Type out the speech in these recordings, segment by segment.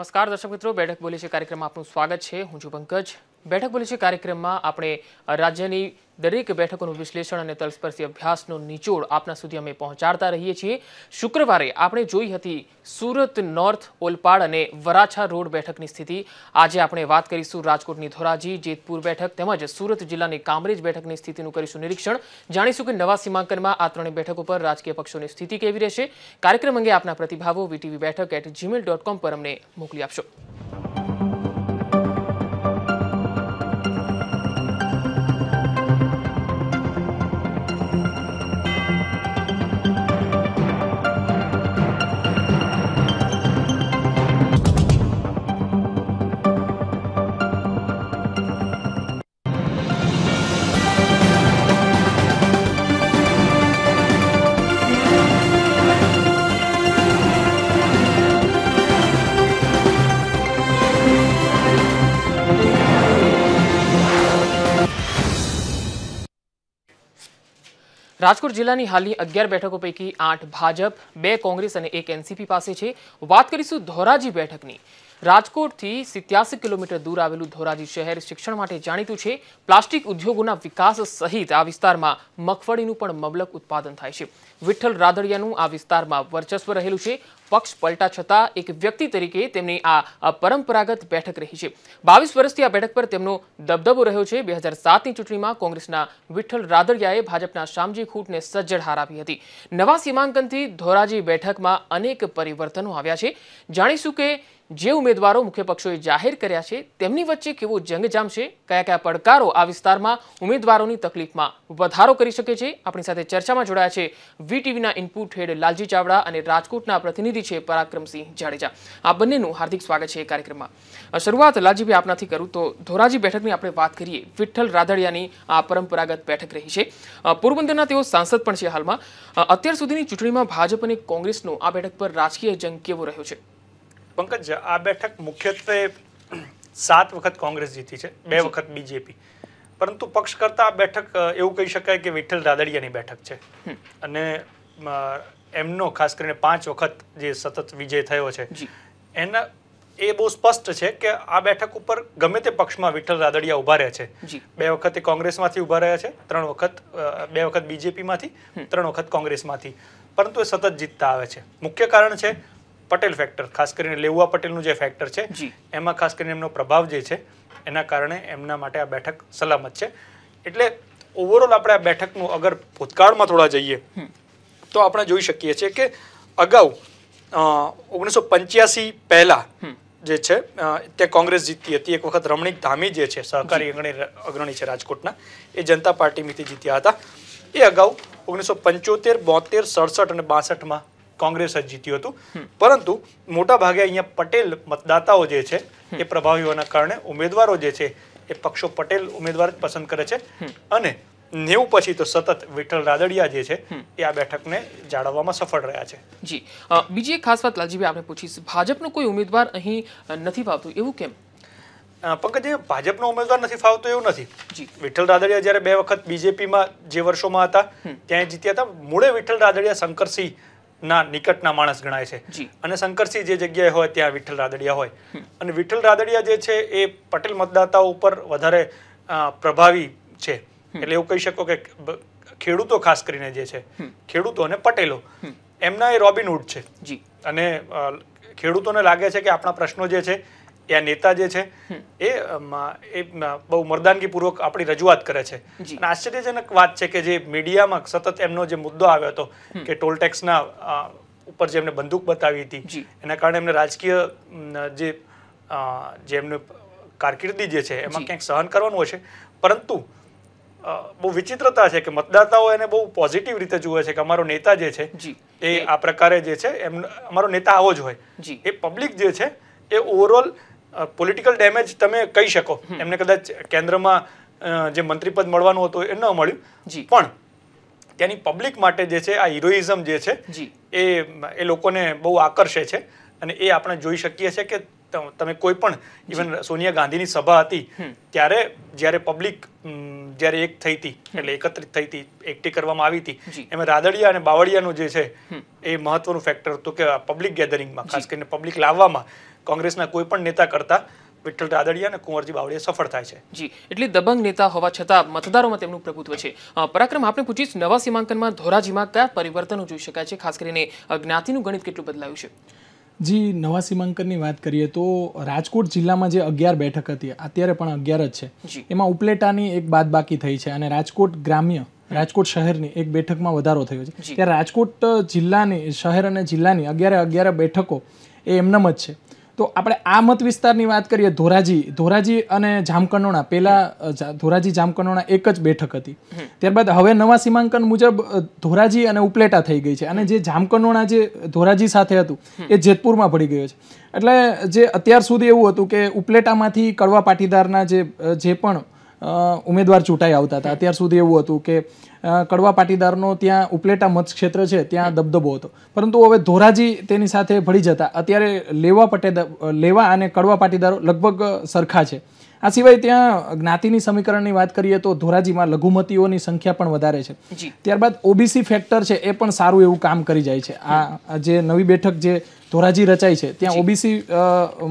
નમસ્કાર, દર્શક મિત્રો. બેઠક બોલી છે કાર્યક્રમમાં આપનું સ્વાગત છે. હું છું પંકજ. બેઠક બોલી છે કાર્યક્રમમાં આપણે રાજ્યની દરેક બેઠકોનું વિશ્લેષણ અને તલસ્પર્શી અભ્યાસનો નિચોડ આપના સુધી અમે પહોંચાડતા રહીએ છીએ. શુક્રવારે આપણે જોઈ હતી સુરત નોર્થ ઓલપાડ અને વરાછા રોડ બેઠકની સ્થિતિ. આજે આપણે વાત કરીશું રાજકોટની ધોરાજી, જેતપુર બેઠક તેમજ સુરત જિલ્લાની કામરેજ બેઠકની સ્થિતિનું કરીશું નિરીક્ષણ. જાણીશું કે નવા સીમાંકનમાં આ ત્રણેય બેઠકો પર રાજકીય પક્ષોની સ્થિતિ કેવી રહેશે. કાર્યક્રમ અંગે આપના પ્રતિભાવો વીટીવી બેઠક એટ જીમેલ ડોટ કોમ પર અમને મોકલી આપશો. રાજકોટ જિલ્લાની હાલની અગિયાર બેઠકો પૈકી આઠ ભાજપ, બે કોંગ્રેસ અને એક એનસીપી પાસે છે. વાત કરીશું ધોરાજી બેઠકની. રાજકોટથી સિત્યાસી કિલોમીટર દૂર આવેલું ધોરાજી શહેર શિક્ષણ માટે જાણીતું છે. પ્લાસ્ટિક ઉદ્યોગોના વિકાસ સહિત આ વિસ્તારમાં મગફળીનું પણ મબલક ઉત્પાદન થાય છે. વિઠ્ઠલ રાદડિયાનું આ વિસ્તારમાં વર્ચસ્વ રહેલું છે. પક્ષ પલટા છતાં એક વ્યક્તિ તરીકે તેમની આ પરંપરાગત બેઠક રહી છે. બાવીસ વર્ષથી આ બેઠક પર તેમનો દબદબો રહ્યો છે. બે હજાર સાતની ચૂંટણીમાં કોંગ્રેસના વિઠ્ઠલ રાદડિયાએ ભાજપના શામજી ખૂટને સજ્જડ હાર આપી હતી. નવા સીમાંકનથી ધોરાજી બેઠકમાં અનેક પરિવર્તનો આવ્યા છે. જાણીશું કે જે ઉમેદવારો મુખ્ય પક્ષોએ જાહેર કર્યા છે, તેમની વચ્ચે કેવો જંગજામ છે, કયા કયા પડકારો આ વિસ્તારમાં ઉમેદવારોની તકલીફમાં વધારો કરી શકે છે. આપણી સાથે ચર્ચામાં જોડાયા છે વીટીવીના ઇનપુટ હેડ લાલજી ચાવડા અને રાજકોટના પ્રતિનિધિ છે પરાક્રમસિંહ જાડેજા. આ બંનેનું હાર્દિક સ્વાગત છે એ કાર્યક્રમમાં. શરૂઆત લાલજીભાઈ આપનાથી કરું તો ધોરાજી બેઠકની આપણે વાત કરીએ. વિઠ્ઠલ રાદડિયાની આ પરંપરાગત બેઠક રહી છે. પોરબંદરના તેઓ સાંસદ પણ છે હાલમાં. અત્યાર સુધીની ચૂંટણીમાં ભાજપ અને કોંગ્રેસનો આ બેઠક પર રાજકીય જંગ કેવો રહ્યો છે? પંકજ આ બેઠક મુખ્યત્વે સાત વખત કોંગ્રેસ જીતી છે બે વખત બીજેપી. પરંતુ પક્ષ કરતા આ બેઠક એવું કહી શકાય કે વિઠ્ઠલ રાદડિયાની બેઠક છે. અને એમનો ખાસ કરીને પાંચ વખત જે સતત વિજય થયો છે એના એ બહુ સ્પષ્ટ છે કે આ બેઠક ઉપર ગમે તે પક્ષમાં વિઠ્ઠલ રાદડિયા ઊભા રહ્યા છે. બે વખત એ કોંગ્રેસમાંથી ઊભા રહ્યા છે ત્રણ વખત બે વખત બીજેપીમાંથી ત્રણ વખત કોંગ્રેસમાંથી. પરંતુ એ સતત જીતતા આવે છે. મુખ્ય કારણ છે પટેલ ફેક્ટર ખાસ કરીને લેઉવા પટેલનું જે ફેક્ટર છે એમાં ખાસ કરીને એમનો પ્રભાવ જે છે એના કારણે એમના માટે આ બેઠક સલામત છે. એટલે ઓવરઓલ આપણે આ બેઠકનું અગર ભૂતકાળમાં થોડા જઈએ તો આપણે જોઈ શકીએ છીએ કે અગાઉ ઓગણીસો પંચ્યાસી પહેલા જે છે તે કોંગ્રેસ જીતતી હતી. એક વખત રમણીક ધામી જે છે સહકારી અગ્રણી અગ્રણી છે રાજકોટના એ જનતા પાર્ટીમાંથી જીત્યા હતા. એ અગાઉ ઓગણીસો પંચોતેર બોતેર સડસઠ અને બાસઠમાં કોંગ્રેસ જ જીત્યું હતું. પરંતુ મોટા ભાગે અહીંયા પટેલ મતદાતાઓ જે છે એ પ્રભાવી હોવાના કારણે ઉમેદવારો જે છે એ પક્ષો પટેલ ઉમેદવાર જ પસંદ કરે છે. અને નેવું પછી તો સતત વિઠ્ઠલ રાદડિયા જે છે એ આ બેઠકને જાળવવામાં સફળ રહ્યા છે. જી. બીજી એક ખાસ વાત લાલજીભાઈ આપણે પૂછીશ. ભાજપનો કોઈ ઉમેદવાર અહીં નથી ફાવતું એવું કેમ? પંકજ ભાજપનો ઉમેદવાર નથી ફાવતો એવું નથી. જી. વિઠ્ઠલ રાદડિયા જ્યારે બે વખત બીજેપીમાં જે વર્ષોમાં હતા ત્યાં જીત્યા હતા. મૂળે વિઠ્ઠલ રાદડિયા શંકરસિંહ ના નિકટના માણસ ગણાય છે. અને શંકરસિંહ જે જગ્યાએ હોય ત્યાં વિઠ્ઠલ રાદડિયા હોય. અને વિઠ્ઠલ રાદડિયા જે છે એ પટેલ મતદાતાઓ ઉપર વધારે પ્રભાવી છે. એટલે એવું કહી શકો કે ખેડૂતો ખાસ કરીને જે છે ખેડૂતો અને પટેલો એમના એ રોબિનહુડ છે. જી. અને ખેડૂતોને લાગે છે કે આપણા પ્રશ્નો જે છે એ આ નેતા જે છે એ એ બહુ મર્દાનગીપૂર્વક આપણી રજૂઆત કરે છે. અને આશ્ચર્યજનક વાત છે કે જે મીડિયામાં સતત એમનો જે મુદ્દો આવ્યો હતો કે ટોલ ટેક્સના ઉપર જે એમને બંદૂક બતાવી હતી એના કારણે એમને રાજકીય જે જે એમને કારકિર્દી જે છે એમાં ક્યાંક સહન કરવાનું હશે. પરંતુ બહુ વિચિત્રતા છે કે મતદાતાઓ એને બહુ પોઝિટિવ રીતે જુએ છે કે અમારો નેતા જે છે જી. એ આ પ્રકારે જે છે એમ અમારો નેતા આવો જ હોય જી. એ પબ્લિક જે છે એ ઓવરઓલ પોલિટિકલ ડેમેજ તમે કહી શકો એમને કદાચ કેન્દ્રમાં જે મંત્રીપદ મળવાનું હતું એ ન મળ્યું જી. પણ ત્યાંની પબ્લિક માટે જે છે આ હિરોઇઝમ જે છે જી. એ એ લોકોને બહુ આકર્ષે છે અને એ આપણે જોઈ શકીએ છીએ કે તમે કોઈ પણ ઇવન સોનિયા ગાંધીની સભા હતી ત્યારે જ્યારે પબ્લિક જ્યારે એક થઈ હતી એટલે એકત્રિત થઈ હતી એકઠી કરવામાં આવી હતી એમાં રાદડિયા અને બાવળિયાનું જે છે એ મહત્વનું ફેક્ટર હતું કે પબ્લિક ગેધરિંગમાં ખાસ કરીને પબ્લિક લાવવામાં કોંગ્રેસના કોઈ પણ નેતા કરતા વિઠ્ઠલ રાદડિયા અને કુંવરજી બાવળિયા સફળ થાય છે. જી. એટલે દબંગ નેતા હોવા છતાં મતદારોમાં તેમનું પ્રભુત્વ છે. પરાક્રમ આપણે પૂછીશ નવા સીમાંકનમાં ધોરાજીમાં કયા પરિવર્તનો જોઈ શકાય છે? ખાસ કરીને જ્ઞાતિનું ગણિત કેટલું બદલાયું છે? જી નવા સીમાંકનની વાત કરીએ તો રાજકોટ જિલ્લામાં જે અગિયાર બેઠક હતી અત્યારે પણ અગિયાર જ છે. એમાં ઉપલેટાની એક બાદ બાકી થઈ છે અને રાજકોટ ગ્રામ્ય રાજકોટ શહેરની એક બેઠકમાં વધારો થયો છે. ત્યારે રાજકોટ જિલ્લાની શહેર અને જિલ્લાની અગિયારે અગિયાર બેઠકો એ એમનેમ જ છે. તો આપણે આ મત વિસ્તારની વાત કરીએ ધોરાજી. ધોરાજી અને જામકંડોણા. પહેલાં ધોરાજી જામકંડોણા એક જ બેઠક હતી. ત્યારબાદ હવે નવા સીમાંકન મુજબ ધોરાજી અને ઉપલેટા થઈ ગઈ છે. અને જે જામકંડોણા જે ધોરાજી સાથે હતું એ જેતપુરમાં પડી ગયો છે. એટલે જે અત્યાર સુધી એવું હતું કે ઉપલેટામાંથી કડવા પાટીદારના જે જે પણ ઉમેદવાર ચૂંટાઈ આવતા હતા અત્યાર સુધી એવું હતું કે કડવા પાટીદારનો ત્યાં ઉપલેટા મત ક્ષેત્ર છે ત્યાં દબદબો હતો. પરંતુ હવે ધોરાજી તેની સાથે ભળી જતા. અત્યારે લેવા પટેદા લેવા અને કડવા પાટીદારો લગભગ સરખા છે. આ સિવાય ત્યાં જ્ઞાતિની સમીકરણની વાત કરીએ તો ધોરાજીમાં લઘુમતીઓની સંખ્યા પણ વધારે છે. ત્યારબાદ ઓબીસી ફેક્ટર છે એ પણ સારું એવું કામ કરી જાય છે. આ આ જે નવી બેઠક જે ધોરાજી રચાઈ છે ત્યાં ઓબીસી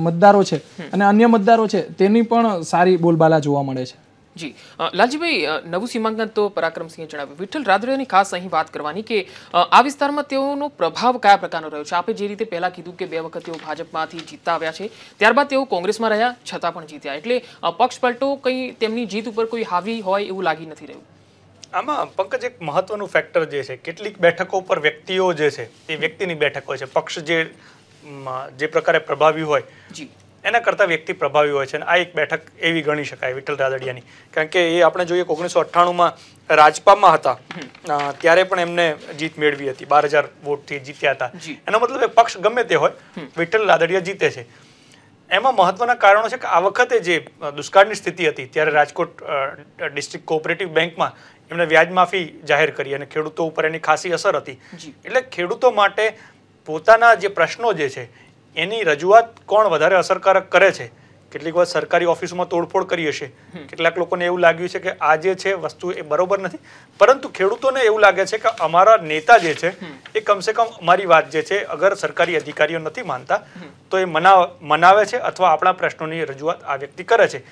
મતદારો છે અને અન્ય મતદારો છે તેની પણ સારી બોલબાલા જોવા મળે છે. જી. લાલજીભાઈ નવું સીમાંકન તો પરાક્રમસિંહે જણાવ્યું. વિઠ્ઠલ રાદડિયાની ખાસ અહીં વાત કરવાની કે આ વિસ્તારમાં તેઓનો પ્રભાવ કયા પ્રકારનો રહ્યો છે? આપે જે રીતે પહેલાં કીધું કે બે વખત તેઓ ભાજપમાંથી જીતતા આવ્યા છે ત્યારબાદ તેઓ કોંગ્રેસમાં રહ્યા છતાં પણ જીત્યા. એટલે પક્ષ પલટો કંઈ તેમની જીત ઉપર કોઈ હાવી હોય એવું લાગી નથી રહ્યું? આમાં પંકજ એક મહત્વનું ફેક્ટર જે છે કેટલીક બેઠકો પર વ્યક્તિઓ જે છે તે વ્યક્તિની બેઠક હોય છે. પક્ષ જે જે પ્રકારે પ્રભાવી હોય જી. એના કરતાં વ્યક્તિ પ્રભાવી હોય છે અને આ એક બેઠક એવી ગણી શકાય વિઠ્ઠલ રાદડિયાની. કારણ કે એ આપણે જોઈએ ઓગણીસો અઠ્ઠાણુંમાં રાજપામાં હતા. ત્યારે પણ એમને જીત મેળવી હતી. બાર હજાર વોટથી જીત્યા હતા. એનો મતલબ એ પક્ષ ગમે તે હોય વિઠ્ઠલ રાદડિયા જીતે છે. એમાં મહત્વના કારણો છે કે આ વખતે જે દુષ્કાળની સ્થિતિ હતી ત્યારે રાજકોટ ડિસ્ટ્રિક્ટ કોઓપરેટિવ બેંકમાં એમણે વ્યાજ માફી જાહેર કરી અને ખેડૂતો ઉપર એની ખાસી અસર હતી. એટલે ખેડૂતો માટે પોતાના જે પ્રશ્નો જે છે એની રજૂઆત કોણ વધારે અસરકારક કરે છે? કેટલીક વાર સરકારી ઓફિસોમાં તોડફોડ કરી હશે. કેટલાક લોકોને એવું લાગ્યું છે કે આ જે છે વસ્તુ એ બરોબર નથી. પરંતુ ખેડૂતોને એવું લાગે છે કે અમારા નેતા જે છે એ કમસે કમ અમારી વાત જે છે અગર સરકારી અધિકારીઓ નથી માનતા તો એ મનાવ મનાવે છે અથવા આપણા પ્રશ્નોની રજૂઆત આ વ્યક્તિ કરે છે.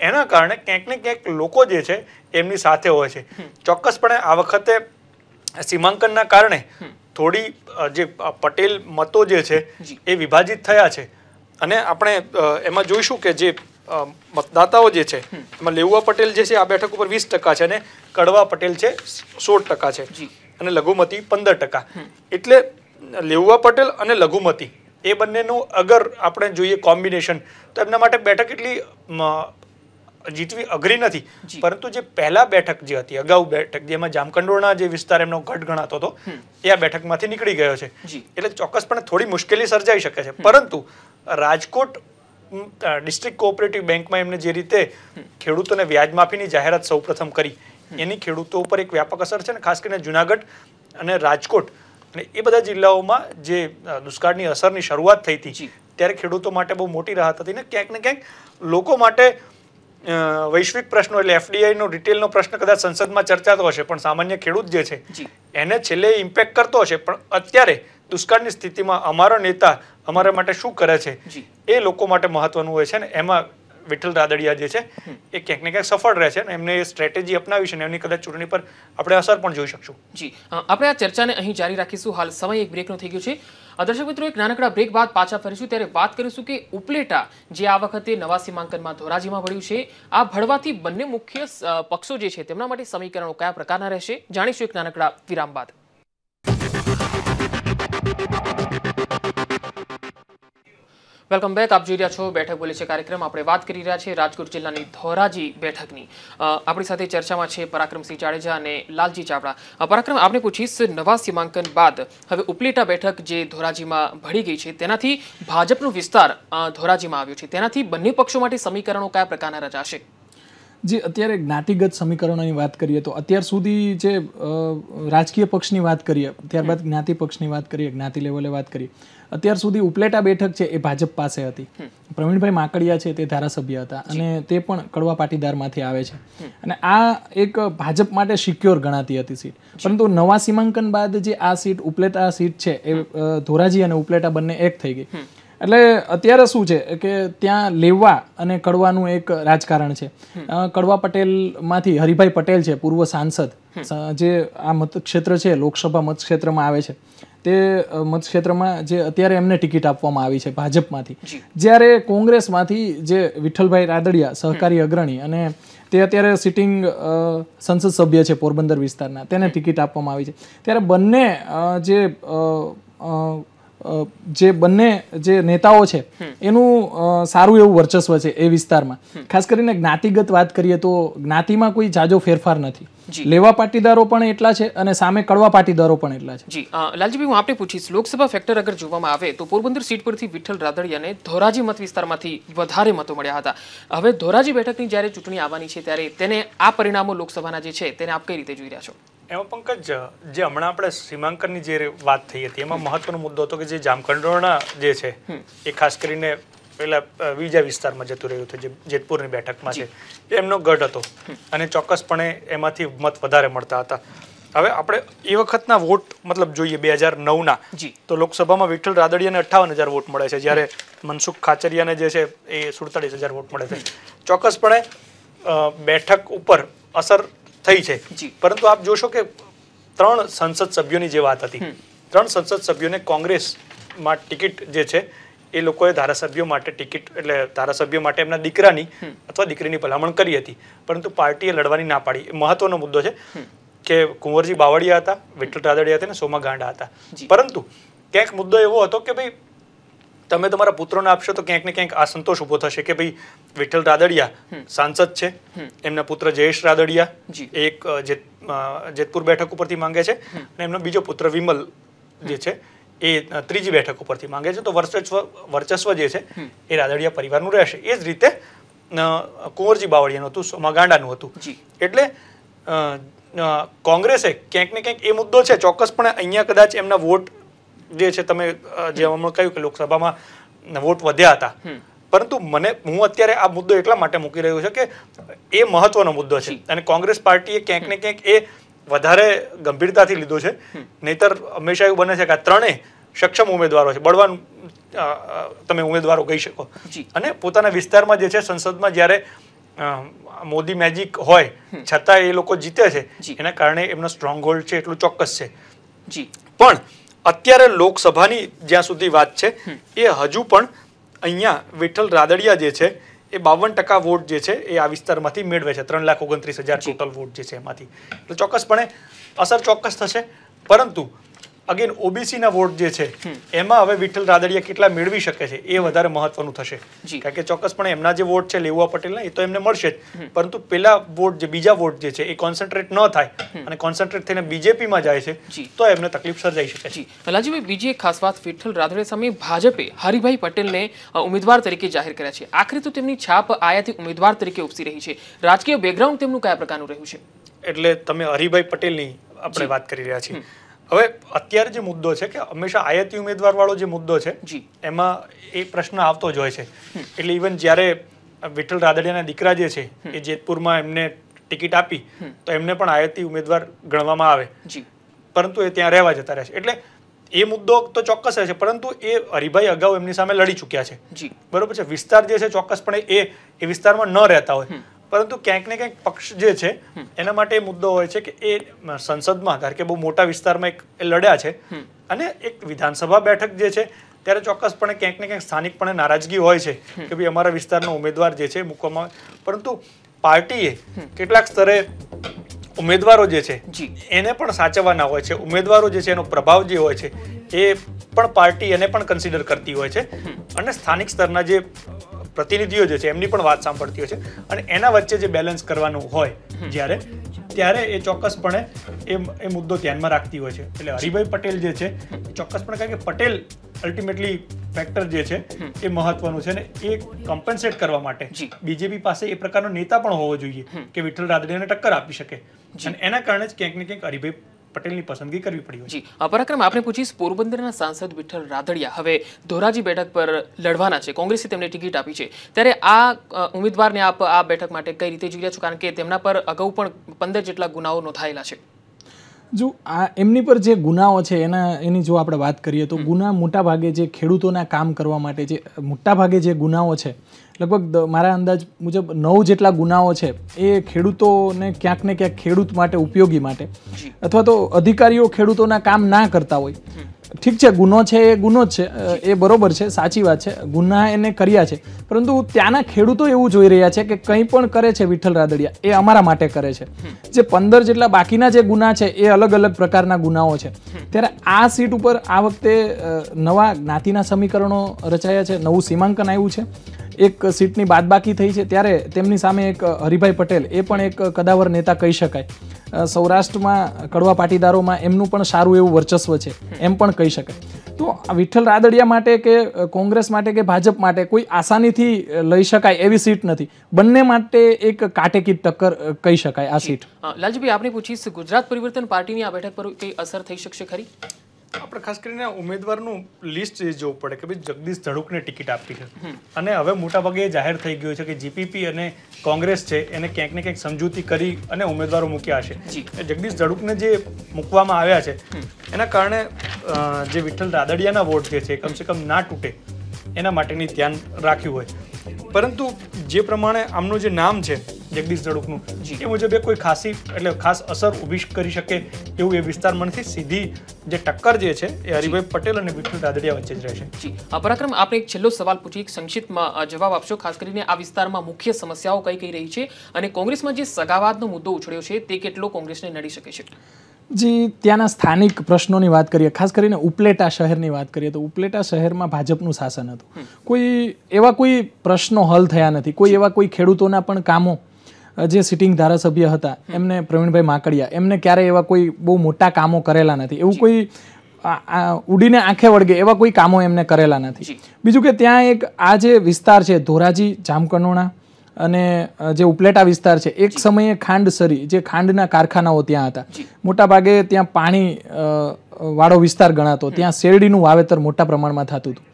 એના કારણે ક્યાંક ને ક્યાંક લોકો જે છે એમની સાથે હોય છે. ચોક્કસપણે આ વખતે સીમાંકનના કારણે થોડી જે પટેલ મતો જે છે એ વિભાજિત થયા છે. અને આપણે એમાં જોઈશું કે જે મતદાતાઓ જે છે એમાં લેઉવા પટેલ જે છે આ બેઠક ઉપર વીસ ટકા છે અને કડવા પટેલ છે સોળ ટકા છે. અને લઘુમતી પંદર ટકા. એટલે લેઉવા પટેલ અને લઘુમતી એ બંનેનું અગર આપણે જોઈએ કોમ્બિનેશન તો એમના માટે બેઠક એટલી જીતવી અઘરી નથી. પરંતુ જે પહેલા બેઠક જે હતી અગાઉ બેઠક જેમાં જામકંડોળના જે વિસ્તાર એમનો ગઢ ગણાતો હતો એ આ બેઠકમાંથી નીકળી ગયો છે. એટલે ચોક્કસપણે થોડી મુશ્કેલી સર્જાઈ શકે છે. પરંતુ રાજકોટ ડિસ્ટ્રિક્ટ કોઓપરેટિવ બેંકમાં એમને જે રીતે ખેડૂતોને વ્યાજ માફીની જાહેરાત સૌપ્રથમ કરી એની ખેડૂતો ઉપર એક વ્યાપક અસર છે ને ખાસ કરીને જુનાગઢ અને રાજકોટ. અને એ બધા જિલ્લાઓમાં જે દુષ્કાળની અસરની શરૂઆત થઈ હતી ત્યારે ખેડૂતો માટે બહુ મોટી રાહત હતી ને ક્યાંક ને ક્યાંક લોકો માટે વૈશ્વિક પ્રશ્નો એટલે એફડીઆઈ નો રિટેલનો પ્રશ્ન કદાચ સંસદમાં ચર્ચાતો હશે પણ સામાન્ય ખેડૂત જે છે એને છેલ્લે ઇમ્પેક્ટ કરતો હશે પણ અત્યારે દુષ્કાળની સ્થિતિમાં અમારો નેતા અમારા માટે શું કરે છે એ લોકો માટે મહત્વનું હોય છે ને એમાં વિઠ્ઠલ રાદડિયા જે છે એ ક્યાંક ને ક્યાંક સફળ રહે છે ને એમને એ સ્ટ્રેટેજી અપનાવી છે ને એમની કદાચ ચૂંટણી પર આપણે અસર પણ જોઈ શકશું. જી. આપણે આ ચર્ચાને અહીં જારી રાખીશું. હાલ સમય એક બ્રેકનો થઈ ગયો છે. દર્શક મિત્રો, એક નાનકડા બ્રેક બાદ પાછા ફરીશું. ત્યારે વાત કરીશું કે ઉપલેટા, જે આ વખતે નવા સીમાંકનમાં ધોરાજીમાં ભળ્યું છે, આ ભળવાથી બંને મુખ્ય પક્ષો જે છે, તેમના માટે સમીકરણો કયા પ્રકારના રહેશે? જાણીશું એક નાનકડા વિરામ બાદ. Welcome back. આપ જોઈ રહ્યા છો બેઠક બોલે છે કાર્યક્રમ. આપણે વાત કરી રહ્યા છીએ રાજકોટ જિલ્લાની ધોરાજી બેઠકની. આપણી સાથે ચર્ચામાં છે પરાક્રમસિંહ જાડેજા અને લાલજી ચાવડા. પરાક્રમ આપણે પૂછીશ, નવા સીમાંકન બાદ હવે ઉપલેટા બેઠક જે ધોરાજીમાં ભળી ગઈ છે, તેનાથી ભાજપનો વિસ્તાર ધોરાજીમાં આવ્યો છે. તેનાથી બંને પક્ષો માટે સમીકરણો કયા પ્રકારના રચાશે? જે અત્યારે જ્ઞાતિગત સમીકરણોની વાત કરીએ તો અત્યાર સુધી જે રાજકીય પક્ષની વાત કરીએ ત્યારબાદ જ્ઞાતિ પક્ષની વાત કરીએ જ્ઞાતિ લેવલે વાત કરીએ અત્યાર સુધી ઉપલેટા બેઠક છે એ ભાજપ પાસે હતી. પ્રવીણભાઈ માકડિયા છે તે ધારાસભ્ય હતા અને તે પણ કડવા પાટીદારમાંથી આવે છે. અને આ એક ભાજપ માટે સિક્યોર ગણાતી હતી સીટ. પરંતુ નવા સીમાંકન બાદ જે આ સીટ ઉપલેટા સીટ છે એ ધોરાજી અને ઉપલેટા બંને એક થઈ ગઈ. એટલે અત્યારે શું છે કે ત્યાં લેવા અને કડવાનું એક રાજકારણ છે. કડવા પટેલમાંથી હરિભાઈ પટેલ છે પૂર્વ સાંસદ. જે આ મતક્ષેત્ર છે લોકસભા મતક્ષેત્રમાં આવે છે. તે મતક્ષેત્રમાં જે અત્યારે એમને ટિકિટ આપવામાં આવી છે ભાજપમાંથી. જ્યારે કોંગ્રેસમાંથી જે વિઠ્ઠલભાઈ રાદડિયા સહકારી અગ્રણી અને તે અત્યારે સિટિંગ સંસદ સભ્ય છે પોરબંદર વિસ્તારના તેને ટિકિટ આપવામાં આવી છે. ત્યારે બંને જે જે બંને જે નેતાઓ છે એનું સારું એવું વર્ચસ્વ છે એ વિસ્તારમાં. ખાસ કરીને જ્ઞાતિગત વાત કરીએ તો જ્ઞાતિમાં કોઈ જાજો ફેરફાર નથી. લેવા પાટીદારો પણ એટલા છે અને સામે કડવા પાટીદારો પણ એટલા છે. જી લાલજીભાઈ હું આપણે પૂછીશ લોકસભા ફેક્ટર અગર જોવામાં આવે તો પોરબંદર સીટ પરથી વિઠ્ઠલ રાદડિયાને ધોરાજી મત વિસ્તારમાંથી વધારે મતો મળ્યા હતા. હવે ધોરાજી બેઠકની જ્યારે ચૂંટણી આવવાની છે ત્યારે તેને આ પરિણામો લોકસભાના જે છે તેને આપ કઈ રીતે જોઈ રહ્યા છો? એમાં પંકજ જે હમણાં આપણે સીમાંકનની જે વાત થઈ હતી એમાં મહત્વનો મુદ્દો હતો કે જે જામકંડોરણા જે છે એ ખાસ કરીને પેલા બીજા વિસ્તારમાં જતું રહ્યું હતું જે જેતપુરની બેઠકમાં છે એમનો ગઢ હતો. અને ચોક્કસપણે એમાંથી મત વધારે મળતા હતા. હવે આપણે એ વખતના વોટ મતલબ જોઈએ બે હજાર નવના જી. તો લોકસભામાં વિઠ્ઠલ રાદડિયાને અઠ્ઠાવન હજાર વોટ મળે છે જ્યારે મનસુખ ખાચરિયાને જે છે એ સુડતાલીસ હજાર વોટ મળે છે. ચોક્કસપણે બેઠક ઉપર અસર થઈ છે. પરંતુ આપ જોશો કે ત્રણ સંસદ સભ્યોની જે વાત હતી ત્રણ સંસદ સભ્યોને કોંગ્રેસમાં ટિકિટ જે છે એ લોકોએ ધારાસભ્યો માટે ટિકિટ એટલે ધારાસભ્યો માટે એમના દીકરાની અથવા દીકરીની ભલામણ કરી હતી. પરંતુ પાર્ટીએ લડવાની ના પાડી. એ મહત્વનો મુદ્દો છે કે કુંવરજી બાવળિયા હતા વિઠ્ઠલ રાદડિયા હતા અને સોમા ગાંડા હતા. પરંતુ ક્યાંક મુદ્દો એવો હતો કે ભાઈ તમે તમારા પુત્રોને આપશો તો ક્યાંક ને ક્યાંક આ સંતોષ ઊભો થશે કે ભાઈ વિઠ્ઠલ રાદડિયા સાંસદ છે. એમના પુત્ર જયેશ રાદડિયા એક જેત- જેતપુર બેઠક ઉપરથી માંગે છે અને એમનો બીજો પુત્ર વિમલ જે છે એ ત્રીજી બેઠક ઉપરથી માંગે છે. તો વર્ચસ્વ વર્ચસ્વ જે છે એ રાદડિયા પરિવારનું રહેશે. એ જ રીતે કુંવરજી બાવળિયાનું હતું સોમા ગાંડાનું હતું એટલે કોંગ્રેસે ક્યાંક ને ક્યાંક એ મુદ્દો છે ચોક્કસપણે અહીંયા કદાચ એમના વોટ જે છે તમે જે હમણાં કહ્યું કે લોકસભામાં વોટ વધ્યા હતા. પરંતુ મને હું અત્યારે આ મુદ્દો એટલા માટે મૂકી રહ્યો છું કે એ મહત્વનો મુદ્દો છે. અને કોંગ્રેસ પાર્ટીએ ક્યાંક ને ક્યાંક એ વધારે ગંભીરતાથી લીધો છે. નહીતર હંમેશા એવું બને છે કે આ ત્રણેય સક્ષમ ઉમેદવારો છે. બળવાન તમે ઉમેદવારો કહી શકો. અને પોતાના વિસ્તારમાં જે છે સંસદમાં જ્યારે મોદી મેજિક હોય છતાં એ લોકો જીતે છે. એના કારણે એમનો સ્ટ્રોંગ હોલ્ડ છે એટલું ચોક્કસ છે. જી. પણ અત્યારે લોકસભાની જ્યાં સુધી વાત છે એ હજુ પણ અહીંયા વિઠ્ઠલ રાદડિયા જે છે એ બાવન ટકા વોટ જે છે એ આ વિસ્તારમાંથી મેળવે છે. ત્રણ લાખ ઓગણત્રીસ હજાર ટોટલ વોટ જે છે એમાંથી. એટલે ચોક્કસપણે અસર ચોક્કસ થશે. પરંતુ અગેન ઓબીસીના વોટ જે છે એમાં હવે વિઠ્ઠલ રાદડિયા કેટલા મેળવી શકે છે એ વધારે મહત્વનું થશે. કારણ કે ચોક્કસપણે એમના જે વોટ છે લેવા પટેલના એ તો એમને મળશે જ. પરંતુ પેલા વોટ જે બીજા વોટ જે છે એ કોન્સન્ટ્રેટ ન થાય અને કોન્સન્ટ્રેટ થઈને બીજેપીમાં જાય છે તો એમને તકલીફ સર્જાઈ શકે છે. લાલજીભાઈ બીજી એક ખાસ વાત વિઠ્ઠલ રાદડિયા સામે ભાજપે હરિભાઈ પટેલને ઉમેદવાર તરીકે જાહેર કર્યા છે. આખરે તો તેમની છાપ આયાથી ઉમેદવાર તરીકે ઉપસી રહી છે. રાજકીય બેકગ્રાઉન્ડ તેમનું કયા પ્રકારનું રહ્યું છે? એટલે તમે હરિભાઈ પટેલની આપણે વાત કરી રહ્યા છીએ. હવે અત્યારે જે મુદ્દો છે કે હંમેશા આયાતી ઉમેદવાર વાળો જે મુદ્દો છે જી. એમાં એ પ્રશ્ન આવતો જ હોય છે. એટલે ઇવન જ્યારે વિઠ્ઠલ રાદડિયાના દીકરા જે છે એ જેતપુરમાં એમને ટિકિટ આપી તો એમને પણ આયાતી ઉમેદવાર ગણવામાં આવે. જી. પરંતુ એ ત્યાં રહેવા જતા રહે છે. એટલે એ મુદ્દો તો ચોક્કસ રહેશે પરંતુ એ હરિભાઈ અગાઉ એમની સામે લડી ચૂક્યા છે. જી. બરોબર છે? વિસ્તાર જે છે ચોક્કસપણે એ એ વિસ્તારમાં ન રહેતા હોય. પરંતુ ક્યાંક ને ક્યાંક પક્ષ જે છે એના માટે મુદ્દો હોય છે કે એ સંસદમાં ધારો કે બહુ મોટા વિસ્તારમાં એક લડ્યા છે. અને એક વિધાનસભા બેઠક જે છે ત્યારે ચોક્કસપણે ક્યાંક ને ક્યાંક સ્થાનિકપણે નારાજગી હોય છે કે ભાઈ અમારા વિસ્તારનો ઉમેદવાર જે છે મૂકવામાં આવે. પરંતુ પાર્ટીએ કેટલાક સ્તરે ઉમેદવારો જે છે એને પણ સાચવવાના હોય છે. ઉમેદવારો જે છે એનો પ્રભાવ જે હોય છે એ પણ પાર્ટી એને પણ કન્સિડર કરતી હોય છે. અને સ્થાનિક સ્તરના જે પ્રતિનિધિઓ જે છે એમની પણ વાત સાંભળતી હોય છે. અને એના વચ્ચે જે બેલેન્સ કરવાનું હોય જ્યારે ત્યારે એ ચોક્કસપણે એ એ મુદ્દો ધ્યાનમાં રાખતી હોય છે. એટલે હરિભાઈ પટેલ જે છે એ ચોક્કસપણે કારણ કે પટેલ અલ્ટિમેટલી ફેક્ટર જે છે એ મહત્વનું છે ને એ કોમ્પન્સેટ કરવા માટે. બીજેપી પાસે એ પ્રકારનો નેતા પણ હોવો જોઈએ કે વિઠ્ઠલ રાદડિયાને ટક્કર આપી શકે. અને એના કારણે જ ક્યાંક ને ક્યાંક હરિભાઈ પટેલની પસંદગી કરવી પડી હોય જી પરાક્રમ આપણે પૂછીશ પોરબંદરના સાંસદ વિઠ્ઠલ રાદડિયા હવે ધોરાજી બેઠક પર લડવાના છે. કોંગ્રેસે તેમને ટિકિટ આપી છે. ત્યારે આ ઉમેદવારને આપ આ બેઠક માટે કઈ રીતે જોઈ રહ્યા છો? કારણ કે તેમના પર અગાઉ પણ પંદર જેટલા ગુનાઓ નોંધાયેલા છે. જો આ એમની પર જે ગુનાઓ છે એના એની જો આપણે વાત કરીએ તો ગુના મોટાભાગે જે ખેડૂતોના કામ કરવા માટે જે મોટાભાગે જે ગુનાઓ છે લગભગ મારા અંદાજ મુજબ નવ જેટલા ગુનાઓ છે એ ખેડૂતોને ક્યાંક ને ક્યાંક ખેડૂત માટે ઉપયોગી માટે. અથવા તો અધિકારીઓ ખેડૂતોના કામ ના કરતા હોય. ઠીક છે ગુનો છે એ ગુનો જ છે એ બરોબર છે સાચી વાત છે ગુના એને કર્યા છે. પરંતુ ત્યાંના ખેડૂતો એવું જોઈ રહ્યા છે કે કંઈ પણ કરે છે વિઠ્ઠલ રાદડિયા એ અમારા માટે કરે છે. જે પંદર જેટલા બાકીના જે ગુના છે એ અલગ અલગ પ્રકારના ગુનાઓ છે. ત્યારે આ સીટ ઉપર આ વખતે નવા જ્ઞાતિના સમીકરણો રચાયા છે નવું સીમાંકન આવ્યું છે. એક સીટની બાદબાકી થઈ છે ત્યારે તેમની સામે એક હરિભાઈ પટેલ, એ પણ એક કદાવર નેતા કહી શકાય. સૌરાષ્ટ્રમાં કડવા પાટીદારોમાં એમનું પણ સારું એવું વર્ચસ્વ છે, એમ પણ કહી શકાય. તો વિઠ્ઠલ રાદડિયા માટે કે કોંગ્રેસ માટે કે ભાજપ માટે કોઈ આસાનીથી લઈ શકાય એવી સીટ નથી. બંને માટે એક કાટેકી ટક્કર કહી શકાય આ સીટ. લાલજીભાઈ આપણે પૂછીશ, ગુજરાત પરિવર્તન પાર્ટીની આ બેઠક પર કઈ અસર થઈ શકશે ખરી? આપણે ખાસ કરીને ઉમેદવારનું લિસ્ટ એ જોવું પડે કે ભાઈ જગદીશ ધડુકને ટિકિટ આપી છે. અને હવે મોટાભાગે એ જાહેર થઈ ગયું છે કે જીપીપી અને કોંગ્રેસ છે એને ક્યાંક ને ક્યાંક સમજૂતી કરી અને ઉમેદવારો મૂક્યા છે. એ જગદીશ ધડુકને જે મૂકવામાં આવ્યા છે એના કારણે જે વિઠ્ઠલ રાદડિયાના વોટ જે છે કમસે કમ ના તૂટે. એના માટેની ધ્યાન રાખ્યું હોય. પરંતુ જે પ્રમાણે આમનું જે નામ છે જગદીશ ધડુકનું એ મુજબ એ કોઈ ખાસી એટલે ખાસ અસર ઊભી કરી શકે એવું એ વિસ્તારમાં નથી સીધી જે ટક્કર જે છે એ હરિભાઈ પટેલ અને વિઠ્ઠલ રાદડિયા વચ્ચે જ રહેશે જી. પરાક્રમ આપણે એક છેલ્લો સવાલ પૂછી સંક્ષિપ્તમાં જવાબ આપશો? ખાસ કરીને આ વિસ્તારમાં મુખ્ય સમસ્યાઓ કઈ કઈ રહી છે અને કોંગ્રેસમાં જે સગાવાદનો મુદ્દો ઉછળ્યો છે તે કેટલો કોંગ્રેસને નડી શકે છે? જે ત્યાંના સ્થાનિક પ્રશ્નોની વાત કરીએ ખાસ કરીને ઉપલેટા શહેરની વાત કરીએ તો ઉપલેટા શહેરમાં ભાજપનું શાસન હતું. કોઈ એવા કોઈ પ્રશ્નો હલ થયા નથી કોઈ એવા કોઈ ખેડૂતોના પણ કામો જે સિટિંગ ધારાસભ્ય હતા એમને પ્રવીણભાઈ માકડિયા એમને ક્યારે એવા કોઈ બહુ મોટા કામો કરેલા નથી. એવું કોઈ ઉડીને આંખે વળગે એવા કોઈ કામો એમને કરેલા નથી. બીજું કે ત્યાં એક આ જે વિસ્તાર છે ધોરાજી જામકંડોણા અને જે ઉપલેટા વિસ્તાર છે એક સમયે ખાંડસરી જે ખાંડના કારખાનાઓ ત્યાં હતા. મોટા ભાગે ત્યાં પાણી વાળો વિસ્તાર ગણાતો. ત્યાં શેરડીનું વાવેતર મોટા પ્રમાણમાં થતું હતું.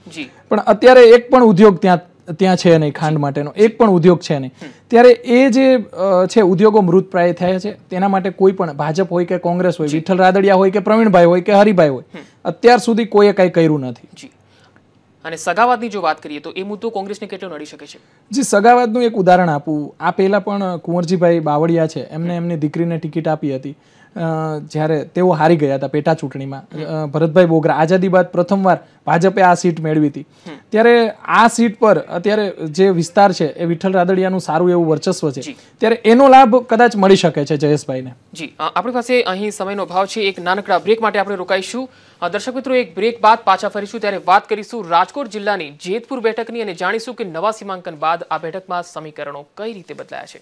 પણ અત્યારે એક પણ ઉદ્યોગ ત્યાં ત્યાં છે નહીં ખાંડ માટેનો. એક પણ ઉદ્યોગ છે નહીં. ત્યારે એ જે છે ઉદ્યોગો મૃતપ્રાય થયા છે તેના માટે કોઈ પણ ભાજપ હોય કે કોંગ્રેસ હોય વિઠ્ઠલ રાદડિયા હોય કે પ્રવીણભાઈ હોય કે હરિભાઈ હોય અત્યાર સુધી કોઈએ કાંઈ કર્યું નથી. જી. અને સગાવાદની જો વાત કરીએ તો એ મુદ્દો કોંગ્રેસને કેટલો નડી શકે છે? જે સગાવાદનું એક ઉદાહરણ આપું. આ પહેલા પણ કુંવરજીભાઈ બાવળિયા છે એમને એમની દીકરીને ટિકિટ આપી હતી. જ્યારે તેઓ હારી ગયા હતા પેટા ચૂંટણીમાં. ભરતભાઈ બોગરા આઝાદી બાદ પ્રથમવાર ભાજપે આ સીટ મેળવી હતી. ત્યારે આ સીટ પર અત્યારે જે વિસ્તાર છે એ વિઠ્ઠલ રાદડિયાનું સારું એવું વર્ચસ્વ છે. ત્યારે એનો લાભ કદાચ મળી શકે છે જયેશભાઈને. જી આપણી પાસે અહીં સમયનો અભાવ છે. એક નાનકડા બ્રેક માટે આપણે રોકાઈશું. દર્શક મિત્રો, એક બ્રેક બાદ પાછા ફરીશું. ત્યારે વાત કરીશું રાજકોટ જિલ્લાની જેતપુર બેઠકની અને જાણીશું કે નવા સીમાંકન બાદ આ બેઠકમાં સમીકરણો કઈ રીતે બદલાયા છે.